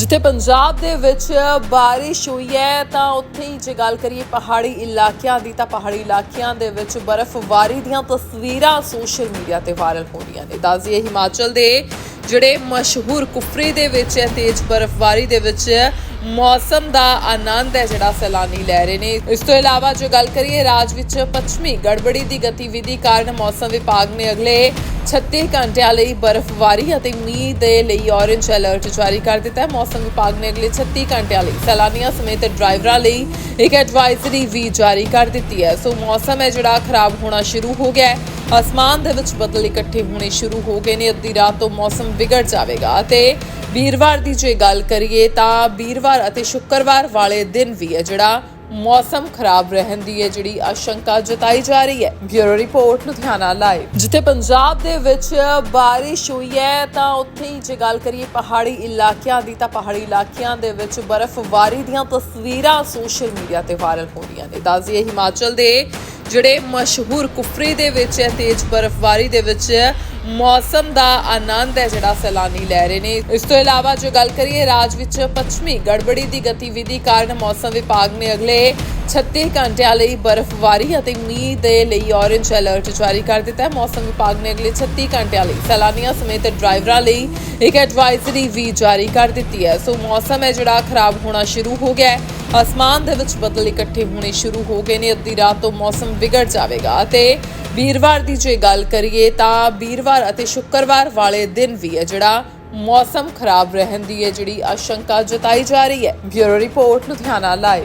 ਜਿੱਥੇ ਪੰਜਾਬ ਦੇ ਵਿੱਚ ਬਾਰਿਸ਼ ਹੋਈ ਹੈ, ਤਾਂ ਉੱਥੇ ਹੀ ਜੇ ਗੱਲ ਕਰੀਏ ਪਹਾੜੀ ਇਲਾਕਿਆਂ ਦੀ, ਤਾਂ ਪਹਾੜੀ ਇਲਾਕਿਆਂ ਦੇ ਵਿੱਚ ਬਰਫ਼ਬਾਰੀ ਦੀਆਂ ਤਸਵੀਰਾਂ ਸੋਸ਼ਲ ਮੀਡੀਆ ਤੇ ਵਾਇਰਲ ਹੋ ਰਹੀਆਂ ਨੇ। ਦੱਸਦੀਏ ਹਿਮਾਚਲ ਦੇ ਜਿਹੜੇ ਮਸ਼ਹੂਰ ਕੁਫਰੀ ਦੇ ਵਿੱਚ ਹੈ, ਤੇਜ਼ ਬਰਫ਼ਬਾਰੀ ਦੇ ਵਿੱਚ ਮੌਸਮ ਦਾ ਆਨੰਦ ਹੈ ਜਿਹੜਾ ਸੈਲਾਨੀ ਲੈ ਰਹੇ ਨੇ। ਇਸ ਤੋਂ ਇਲਾਵਾ ਜੋ ਗੱਲ ਕਰੀਏ ਰਾਜ ਵਿੱਚ ਪੱਛਮੀ ਗੜਬੜੀ ਦੀ ਗਤੀਵਿਧੀ ਕਾਰਨ ਮੌਸਮ ਵਿਭਾਗ ਨੇ ਅਗਲੇ 36 ਘੰਟਿਆਂ ਲਈ ਬਰਫ਼ਬਾਰੀ ਅਤੇ ਮੀਂਹ ਦੇ ਲਈ ਔਰੇਂਜ ਅਲਰਟ ਜਾਰੀ ਕਰ ਦਿੱਤਾ ਹੈ। ਮੌਸਮ ਵਿਭਾਗ ਨੇ ਅਗਲੇ 36 ਘੰਟਿਆਂ ਲਈ ਸੈਲਾਨੀਆਂ ਸਮੇਤ ਡਰਾਈਵਰਾਂ ਲਈ ਇੱਕ ਐਡਵਾਈਜ਼ਰੀ ਵੀ ਜਾਰੀ ਕਰ ਦਿੱਤੀ ਹੈ। ਸੋ ਮੌਸਮ ਹੈ ਜਿਹੜਾ ਖਰਾਬ ਹੋਣਾ ਸ਼ੁਰੂ ਹੋ ਗਿਆ ਹੈ। ਅਸਮਾਨ ਦੇ ਵਿੱਚ ਬੱਦਲ ਇਕੱਠੇ ਹੋਣੇ ਸ਼ੁਰੂ ਹੋ ਗਏ ਨੇ। ਅੱਧੀ ਰਾਤ ਤੋਂ ਮੌਸਮ ਵਿਗੜ ਜਾਵੇਗਾ ਅਤੇ ਵੀਰਵਾਰ ਦੀ ਜੇ ਗੱਲ ਕਰੀਏ ਤਾਂ ਵੀਰਵਾਰ ਅਤੇ ਸ਼ੁੱਕਰਵਾਰ ਵਾਲੇ ਦਿਨ ਵੀ ਹੈ ਜਿਹੜਾ ਮੌਸਮ ਖਰਾਬ ਰਹਿਣ ਦੀ ਹੈ, ਜਿਹੜੀ ਆਸ਼ੰਕਾ ਜਤਾਈ ਜਾ ਰਹੀ ਹੈ। Bureau report, Ludhiana live. ਜਿੱਥੇ ਪੰਜਾਬ ਦੇ ਵਿੱਚ ਬਾਰਿਸ਼ ਹੋਈ ਹੈ, ਤਾਂ ਉੱਥੇ ਹੀ ਜੇ ਗੱਲ ਕਰੀਏ ਪਹਾੜੀ ਇਲਾਕਿਆਂ ਦੀ, ਤਾਂ ਪਹਾੜੀ ਇਲਾਕਿਆਂ ਦੇ ਵਿੱਚ ਬਰਫ਼ਬਾਰੀ ਦੀਆਂ ਤਸਵੀਰਾਂ ਸੋਸ਼ਲ ਮੀਡੀਆ ਤੇ ਵਾਇਰਲ ਹੋ ਰਹੀਆਂ ਨੇ। ਦੱਸਦੀਏ ਹਿਮਾਚਲ ਦੇ ਜਿਹੜੇ ਮਸ਼ਹੂਰ ਕੁਫਰੀ ਦੇ ਵਿੱਚ ਹੈ, ਤੇਜ਼ ਬਰਫ਼ਬਾਰੀ ਦੇ ਵਿੱਚ ਮੌਸਮ ਦਾ ਆਨੰਦ ਹੈ ਜਿਹੜਾ ਸੈਲਾਨੀ ਲੈ ਰਹੇ ਨੇ। ਇਸ ਤੋਂ ਇਲਾਵਾ ਜੋ ਗੱਲ ਕਰੀਏ ਰਾਜ ਵਿੱਚ ਪੱਛਮੀ ਗੜਬੜੀ ਦੀ ਗਤੀਵਿਧੀ ਕਾਰਨ ਮੌਸਮ ਵਿਭਾਗ ਨੇ ਅਗਲੇ 36 ਘੰਟਿਆਂ ਲਈ ਬਰਫ਼ਬਾਰੀ ਅਤੇ ਮੀਂਹ ਦੇ ਲਈ ਔਰੇਂਜ ਅਲਰਟ ਜਾਰੀ ਕਰ ਦਿੱਤਾ ਹੈ। ਮੌਸਮ ਵਿਭਾਗ ਨੇ ਅਗਲੇ 36 ਘੰਟਿਆਂ ਲਈ ਸੈਲਾਨੀਆਂ ਸਮੇਤ ਡਰਾਈਵਰਾਂ ਲਈ ਇੱਕ ਐਡਵਾਈਜ਼ਰੀ ਵੀ ਜਾਰੀ ਕਰ ਦਿੱਤੀ ਹੈ। ਸੋ ਮੌਸਮ ਹੈ ਜਿਹੜਾ ਖਰਾਬ ਹੋਣਾ ਸ਼ੁਰੂ ਹੋ ਗਿਆ ਹੈ। ਅਸਮਾਨ ਦੇ ਵਿੱਚ ਬੱਦਲ ਇਕੱਠੇ ਹੋਣੇ ਸ਼ੁਰੂ ਹੋ ਗਏ ਨੇ। ਅੱਧੀ ਰਾਤ ਤੋਂ ਮੌਸਮ ਵਿਗੜ ਜਾਵੇਗਾ ਅਤੇ ਵੀਰਵਾਰ ਦੀ ਜੇ ਗੱਲ ਕਰੀਏ ਤਾਂ ਵੀਰਵਾਰ ਅਤੇ ਸ਼ੁੱਕਰਵਾਰ ਵਾਲੇ ਦਿਨ ਵੀ ਹੈ ਜਿਹੜਾ ਮੌਸਮ ਖਰਾਬ ਰਹਿਣ ਦੀ ਹੈ, ਜਿਹੜੀ ਆਸ਼ੰਕਾ ਜਤਾਈ ਜਾ ਰਹੀ ਹੈ। Bureau report, Ludhiana live